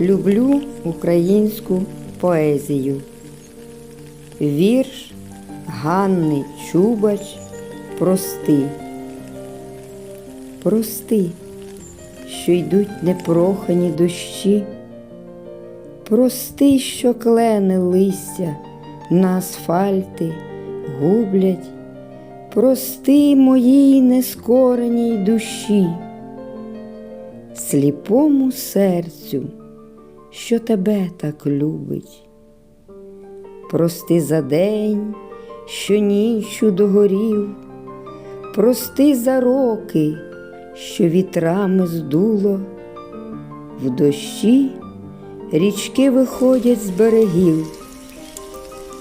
Люблю українську поезію. Вірш Ганни Чубач Прости. Прости, що йдуть непрохані дощі. Прости, що клени листя на асфальти гублять. Прости моїй нескореній душі, сліпому серцю, що тебе так любить. Прости за день, що ніччю догорів, прости за роки, що вітрами здуло, в дощі річки виходять з берегів,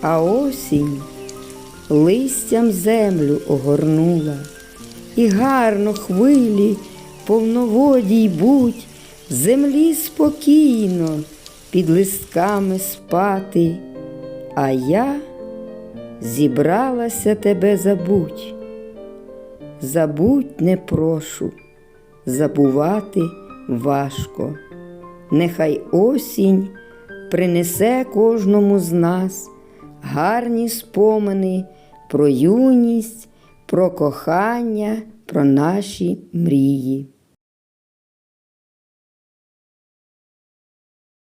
а осінь листям землю огорнула, і гарно хвилі повноводій будь, землі спокійно під листками спати, а я зібралася тебе забуть. Забудь не прошу, забувати важко. Нехай осінь принесе кожному з нас гарні спомини про юність, про кохання, про наші мрії.